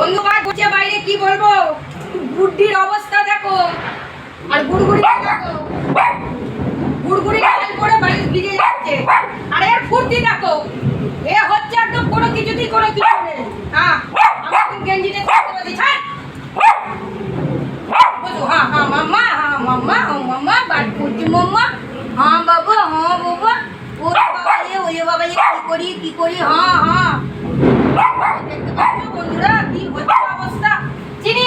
বন্ধুবাদ বলছে বাইরে কি বলব? বুদ্ধির অবস্থা দেখো। আর গুড়গুড়ি দেখো। গুড়গুড়ি লাল করে বাইরে ভিজে যাচ্ছে। আর এর ফুর্তি দেখো। এ হচ্ছে একদম কোনো কিছুতেই কোনো কিছু নেই। হ্যাঁ গেঞ্জিতে থাকতে পারছি? ছাড়। বসো। হ্যাঁ হ্যাঁ হ্যাঁ মাম্মা হ্যাঁ মাম্মা বাট করছি হ্যাঁ বাবা হ্যাঁ বাবা। বাবা রে ওরে বাবা রে কি করি কি করি? হ্যাঁ হ্যাঁ দেখতে পাচ্ছ বন্ধুরা কি হচ্ছে অবস্থা চিনি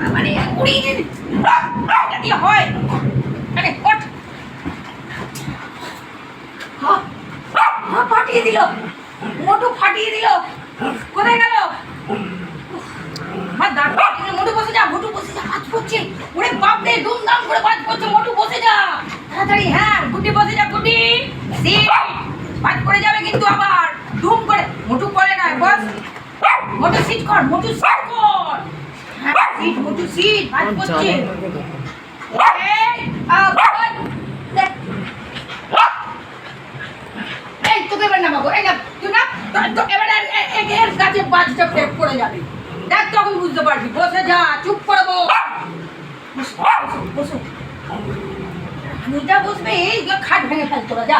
মানে দুমদাম করে বাজ পড়ছে মোটু বসে যা তাড়াতাড়ি হ্যাঁ গুটি বসে যা গুটি বাজ যাবে কিন্তু আবার ধুম করে মোটু পড়ে না বস মোটু সিট কর, মোটু সিট কর। সিট মোটু সিট বাজ পড়ছে এই তোকে এবার নামাবো। এই না তুই না তো- তো এবার এর- এর- এর- এর কাছে বাজটা পড়ে যাবে। দেখ তখন বুঝতে পারবি। বসে যা চুপ করব বসো। বসো বসো বসবে এই খাট ভেঙে ফেল তোরা যা।